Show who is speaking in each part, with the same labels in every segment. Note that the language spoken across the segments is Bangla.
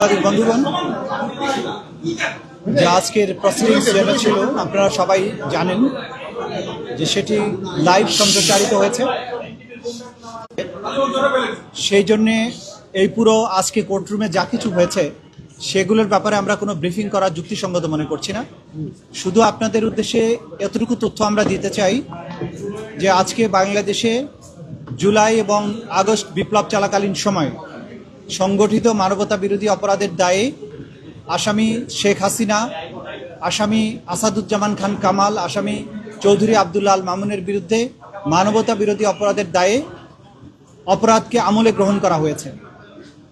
Speaker 1: বন্ধুগণ, যে আজকের প্রসিডিংস যেটা ছিল, আপনারা সবাই জানেন যে সেটি লাইভ সম্প্রচারিত হয়েছে। সেই জন্যে এই পুরো আজকে কোর্টরুমে যা কিছু হয়েছে, সেগুলোর ব্যাপারে আমরা কোনো ব্রিফিং করা যুক্তিসঙ্গত মনে করছি না। শুধু আপনাদের উদ্দেশ্যে এতটুকু তথ্য আমরা দিতে চাই যে আজকে বাংলাদেশে জুলাই এবং আগস্ট বিপ্লব চলাকালীন সময় সংগঠিত মানবতা বিরোধী অপরাধের দায়ে আসামি শেখ হাসিনা, আসামি আসাদুজ্জামান খান কামাল, আসামি চৌধুরী আবদুল্লাহ আল মামুনের বিরুদ্ধে মানবতা বিরোধী অপরাধের দায়ে অপরাধকে আমলে গ্রহণ করা হয়েছে।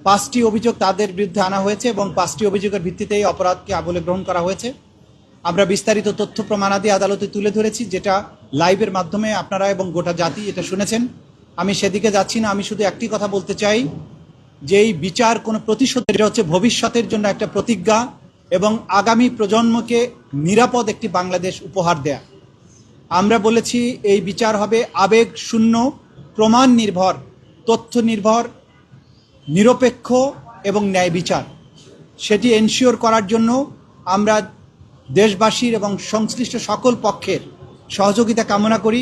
Speaker 1: পাঁচটি অভিযোগ তাদের বিরুদ্ধে আনা হয়েছে এবং পাঁচটি অভিযোগের ভিত্তিতে এই অপরাধকে আমলে গ্রহণ করা হয়েছে। আমরা বিস্তারিত তথ্য প্রমাণাদি আদালতে তুলে ধরেছি, যেটা লাইভের মাধ্যমে আপনারা এবং গোটা জাতি এটা শুনেছেন। আমি সেদিকে যাচ্ছি না, আমি শুধু একটি কথা বলতে চাই যে এই বিচার কোনো প্রতিশোধ এটা হচ্ছে ভবিষ্যতের জন্য একটা প্রতিজ্ঞা এবং আগামী প্রজন্মকে নিরাপদ একটি বাংলাদেশ উপহার দেয়া। আমরা বলেছি এই বিচার হবে আবেগ শূন্য, প্রমাণ নির্ভর, তথ্য নির্ভর, নিরপেক্ষ এবং ন্যায় বিচার। সেটি এনশিওর করার জন্য আমরা দেশবাসীর এবং সংশ্লিষ্ট সকল পক্ষের সহযোগিতা কামনা করি।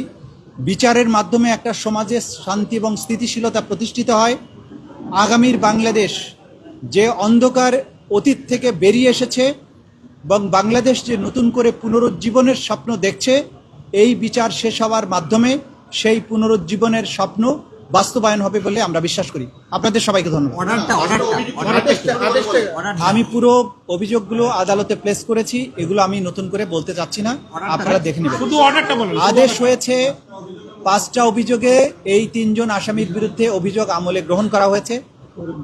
Speaker 1: বিচারের মাধ্যমে একটা সমাজে শান্তি এবং স্থিতিশীলতা প্রতিষ্ঠিত হয়। আগামীর বাংলাদেশ যে অন্ধকার অতীত থেকে বেরিয়ে এসেছে এবং বাংলাদেশ যে নতুন করে পুনরুজ্জীবনের স্বপ্ন দেখছে এই বিচার শেষ হওয়ার মাধ্যমে সেই পুনরুজ্জীবনের স্বপ্ন বাস্তবায়ন হবে বলে আমরা বিশ্বাস করি। আপনাদের সবাইকে ধন্যবাদ। আমি পুরো অভিযোগগুলো আদালতে প্লেস করেছি এগুলো আমি নতুন করে বলতে চাচ্ছি না। আপনারা দেখে নেবেন।
Speaker 2: শুধু অর্ডারটা বলুন।
Speaker 1: আদেশ হয়েছে পাঁচটা অভিযোগে এই তিনজন আসামির বিরুদ্ধে অভিযোগ আমলে গ্রহণ করা হয়েছে।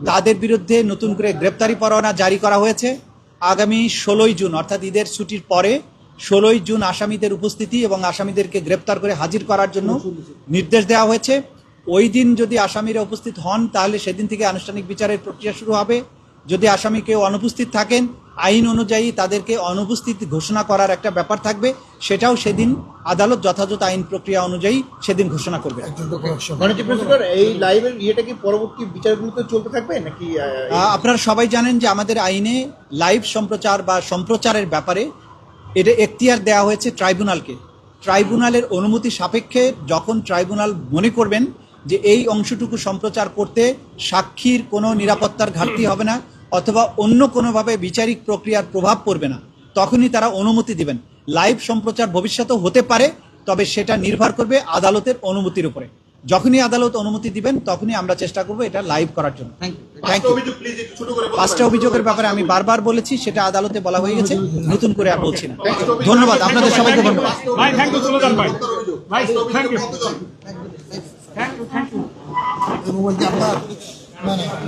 Speaker 1: তাদের বিরুদ্ধে নতুন করে গ্রেপ্তারি পরোয়ানা জারি করা হয়েছে। আগামী ষোলোই জুন, অর্থাৎ ঈদের ছুটির পরে ষোলোই জুন আসামিদের উপস্থিতি এবং আসামিদেরকে গ্রেপ্তার করে হাজির করার জন্য নির্দেশ দেওয়া হয়েছে। ওই দিন যদি আসামিরা উপস্থিত হন, তাহলে সেদিন থেকে আনুষ্ঠানিক বিচারের প্রক্রিয়া শুরু হবে। যদি আসামি কেউ অনুপস্থিত থাকেন আইন অনুযায়ী তাদেরকে অনুপস্থিত ঘোষণা করার একটা ব্যাপার থাকবে সেটাও সেদিন আদালত যথাযথ আইন প্রক্রিয়া অনুযায়ী সেদিন ঘোষণা করবে।
Speaker 3: গণিত প্রসিকিউটর এই লাইভের ইয়েটা কি পরবর্তী বিচারগুলোতে চলতে থাকবে নাকি
Speaker 1: আপনারা সবাই জানেন যে আমাদের আইনে লাইভ সম্প্রচার বা সম্প্রচারের ব্যাপারে এটা এখতিয়ার দেওয়া হয়েছে ট্রাইব্যুনালকে। ট্রাইব্যুনালের অনুমতি সাপেক্ষে যখন ট্রাইব্যুনাল মনে করবেন যে এই অংশটুকু সম্প্রচার করতে সাক্ষীর কোনো নিরাপত্তার ঘাটতি হবে না অথবা অন্য কোনোভাবে বিচারিক প্রক্রিয়ার প্রভাব পড়বে না। তখনই তারা অনুমতি দিবেন। লাইভ সম্প্রচার ভবিষ্যতেও হতে পারে তবে সেটা নির্ভর করবে আদালতের অনুমতির উপরে। যখনই আদালত অনুমতি দিবেন তখনই আমরা চেষ্টা করব এটা লাইভ করার জন্য। থ্যাংক ইউ পাঁচটা অভিযোগের ব্যাপারে আমি বারবার বলেছি সেটা আদালতে বলা হয়ে গেছে নতুন করে আর বলছি না। ধন্যবাদ আপনাদের সবাইকে ধন্যবাদ।
Speaker 2: ভাই থ্যাংক ইউ
Speaker 4: No, no.